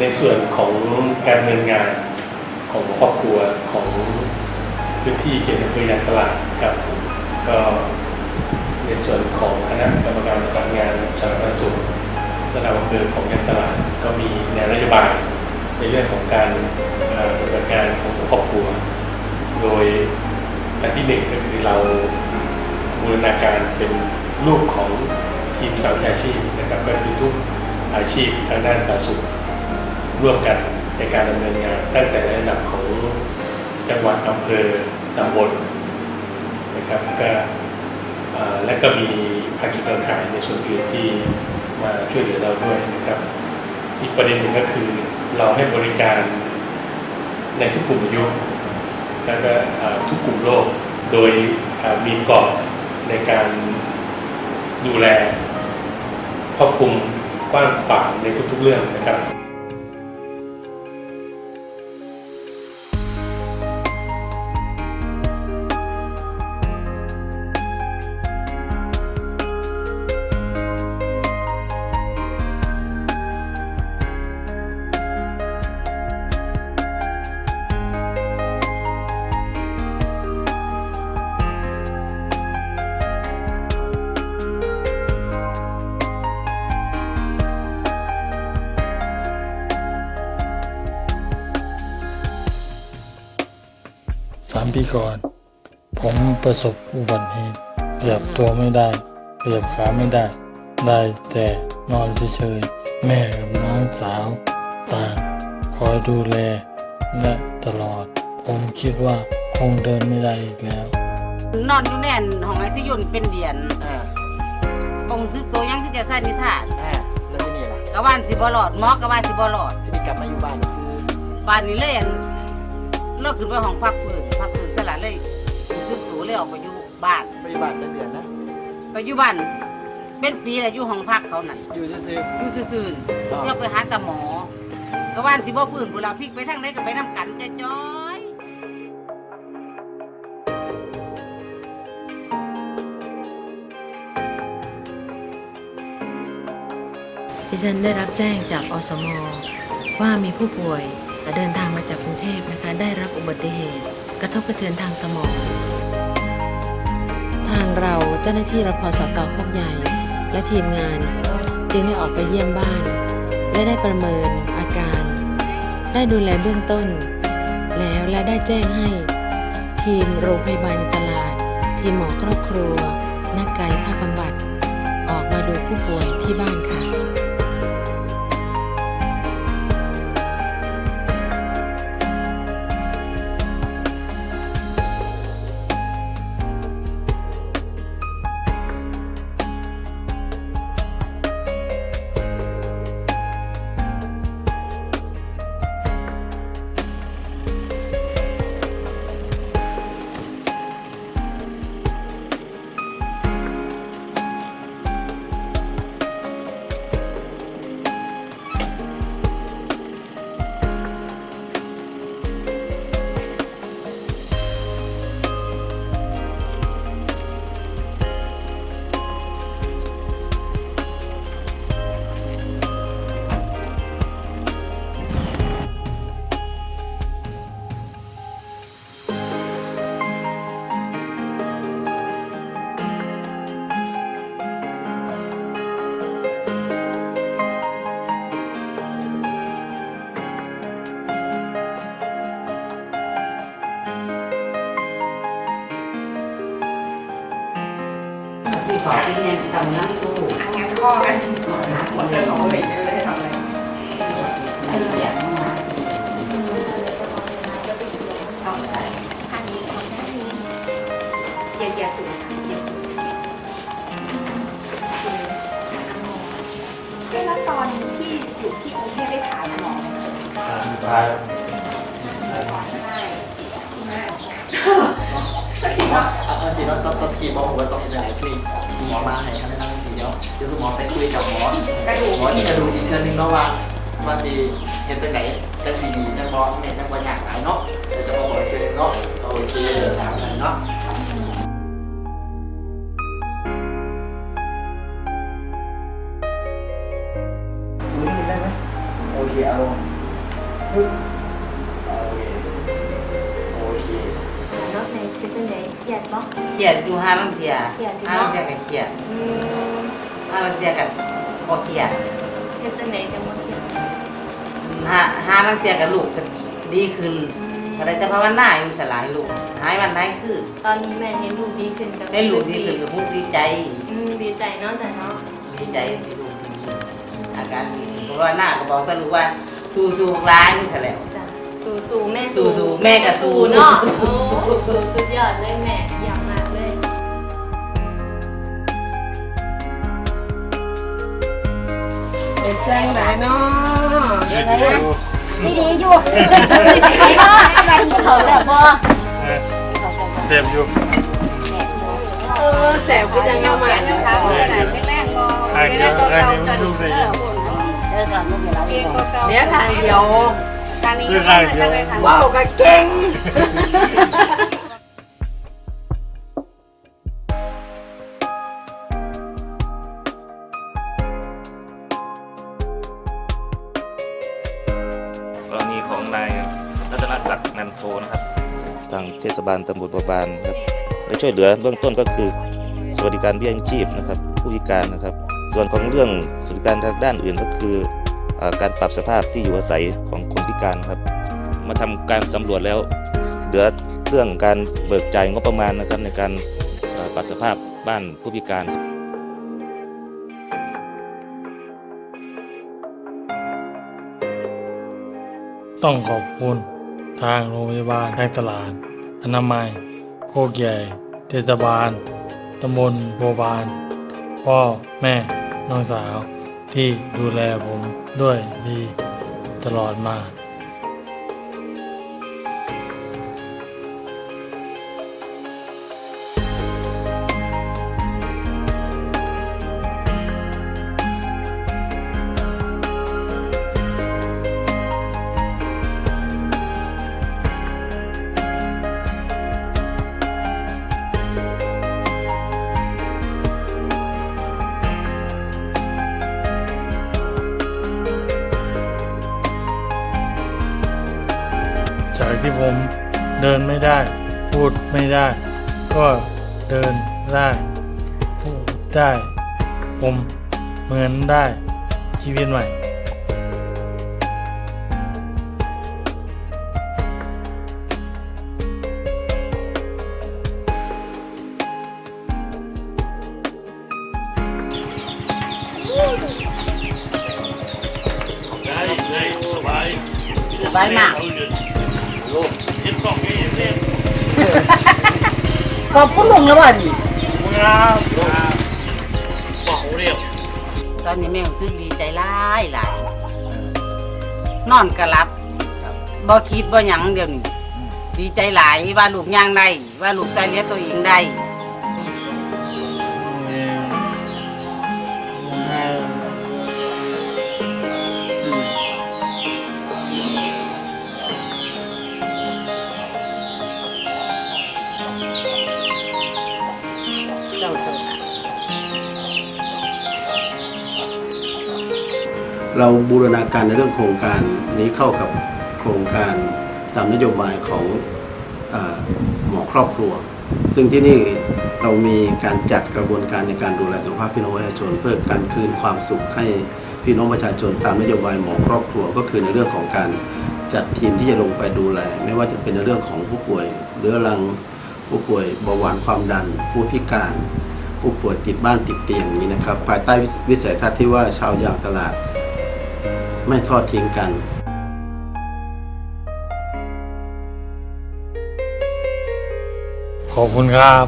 ในส่วนของการดำเนินงานของครอบครัวของพื้นที่เขตอำเภอยางตลาดครับก็ในส่วนของคณะกรรมการประสานงานสาธารณสุขระดับอำเภอของยางตลาดก็มีแนวนโยบายในเรื่องของการปฏิบัติงานของครอบครัว โดยอันที่หนึ่งก็คือเราบูรณาการเป็นรูปของทีมสาวิชาชีพนะครับก็คือทุกอาชีพทางด้านสาธารณสุข ร่วมกันในการดำเนินงาน ตั้งแต่ในระดับของจังหวัดอำเภอตำบลนะครับก็และก็มีภาคีเครือข่ายในส่วนอื่นที่มาช่วยเหลือเราด้วยนะครับ อีกประเด็นหนึ่งก็คือเราให้บริการในทุกกลุ่มอายุแล้วก็ทุกกลุ่มโรคโดยมีกรอบในการดูแลครอบคลุมกว้างขวางในทุกๆเรื่องนะครับ สามปีก่อนผมประสบอุบัติเหตุขยับตัวไม่ได้ขยับขาไม่ได้ ได้แต่นอนเฉยๆแม่กับน้องสาวต่างคอยดูแลและตลอด ผมคิดว่าคงเดินไม่ได้อีกแล้ว นอนอยู่แน่นของไอซิยุนเป็นเดือนอ่าองซื้อตัวยังที่จะใส่นิทานอ่าแล้วที่นี่ล่ะกะว่านสิบ่หลอดหมอกะว่าสิบ่หลอดที่นี่กลับมาอยู่บ้านนี่คือบ้านนี้เลยอันเราขึ้นไปห้องพักฟื้น พักฟื้นสละเลยซื้อตัวเลยออกไปอยู่บ้านไม่อยู่บ้านตั้งเดือนนะไปอยู่บ้านเป็นปีแล้วอยู่ห้องพักเขานั่นอยู่ซื่ออยู่ซื่อๆเที่ยวไปหาตาหมอกะว่านสิบ่ฟื้นบุเราพลิกไปทางไหนก็ไปนํกันจ้อยๆดิฉันได้รับแจ้งจากอสม ว่ามีผู้ป่วยเดินทางมาจากกรุงเทพนะคะได้รับอุบัติเหตุ กระทบกระเทือนทางสมอง ทางเราเจ้าหน้าที่รพสตโคกใหญ่ และทีมงาน จึงได้ออกไปเยี่ยมบ้าน และได้ประเมินอาการ ได้ดูแลเบื้องต้น แล้วและได้แจ้งให้ ทีมโรงพยาบาลในตลาด ทีมหมอครอบครัว นักกายภาพบำบัด ออกมาดูผู้ป่วยที่บ้าน อที่เนี่ยตำน้ำตู้งานข้อกันหมดเลยของเลยเลยทำอะไรไอ้เหี้ยมาอันนี้ของท่านนี้อย่าอย่าสูงอย่าสูงแล้วตอนที่อยู่ที่กรุงเทพได้ผ่านหมอไหมใช่ที่มากๆเอาเอ สิเราต้องต้องทีมบอกว่าต้องจ่ายฟรีหมอมาให้คำแนะนำสิเดี๋ยวเดี๋ยวคุณหมอไปคุยกับหมอกระดูกหมอที่กระดูกอีกเทือนึงเนาะว่าว่าสิเฮ็ดจังไดจังสิดีจังบ่แม่นจังบ่ยากหลายเนาะเดี๋ยวจะมาบอกเทือนึงเนาะโอเคตามนั้นเนาะสูงนิดนึงได้ไหมโอเคเอา ลงรียดบ่ เครียดอยู่ห้าลังเทียเครียดอยู่ห้าเนาะ ลังเทียก็เครียดอืมห้าลังเทียก็บ่เครียดเฮ็ดจังไดจังบ่เครียดห้าห้าลังเทียก็ลูกก็ดีขึ้นอืมก็ได้แต่ภาวนาอยู่สลายลูกหายวันไหนคือตอนนี้แม่เห็นลูกดีขึ้นก็ได้ลูกดีขึ้นก็มุกดีใจ อืมดีใจเนาะจ้ะเนาะดีใจที่ลูกดีอาการดีขึ้นเพราะว่าหน้าก็บอกแต่ลูกว่าสู้สู้ๆพวกร้ายนี่แหละจ้ะ สู้ๆแม่สู้ๆแม่ก็สู้ เนาะโอ้สู้สุดยอดเลยแม่เยี่ยมมากเลยเป็นแจ้งได้เนาะดีดีอยู่ไปบ่ไปเขาแซ่บบ่เต็มอยู่เออแสบก็ยังเอามานะคะแรกๆก็ทางเดียวทางนี้ลูกเลยเดี๋ยวทางเดียว ทางนี้คือทางเดียวว้าวก็เก่ง กรณีของนายรัตนศักดิ์นันโทนะครับ ทางเทศบาลตำบลบัวบานครับได้ช่วยเหลือเบื้องต้นก็คือ สวัสดิการเบี้ยยังชีพนะครับ ผู้พิการนะครับ ส่วนของเรื่องสวัสดิการทางด้านอื่นก็คืออา การปรับสภาพที่อยู่อาศัยของคนพิการครับ มาทำการสำรวจแล้ว เหลือเรื่องการเบิกจ่ายงบประมาณนะครับในการปรับสภาพบ้านผู้พิการต้องขอบคุณทางโรงพยาบาลทางตลาด อนามัย โคกใหญ่ เทศบาล ตำบลโบบาน พ่อ แม่ น้องสาว ที่ดูแลผมด้วยดีตลอดมา ไม่ได้ พูดไม่ได้ ก็เดินได้พูดได้ ผมเหมือนได้ชีวิตใหม่สบายมาก ขอบคุณลุงแล้วบ่นี่ตอนนี้แม่รู้สึกดีใจหลายหลายนอนก็หลับบ่คิดบ่หยังเดี๋ยวนี้ดีใจหลายว่าลูกย่างได้ว่าลูกใส่เลี้ยงตัวเองได้ เราบูรณาการในเรื่องโครงการนี้เข้ากับโครงการตามนโยบายของอหมอครอบครัว ซึ่งที่นี่เรามีการจัดกระบวนการในการดูแลสุขภาพพี่น้องประชาชน เพื่อการคืนความสุขให้พี่น้องประชาชน ตามนโยบายหมอครอบครัว ก็คือในเรื่องของการจัดทีมที่จะลงไปดูแล ไม่ว่าจะเป็นในเรื่องของผู้ป่วยเรื้อรังผู้ป่วยเบาหวานความดัน ผู้พิการ ผู้ป่วยติดบ้านติดเตียงอย่างนี้นะครับภายใต้วิสัยทัศน์ที่ว่าชาวยางตลาด ไม่ทอดทิ้งกันขอบคุณครับ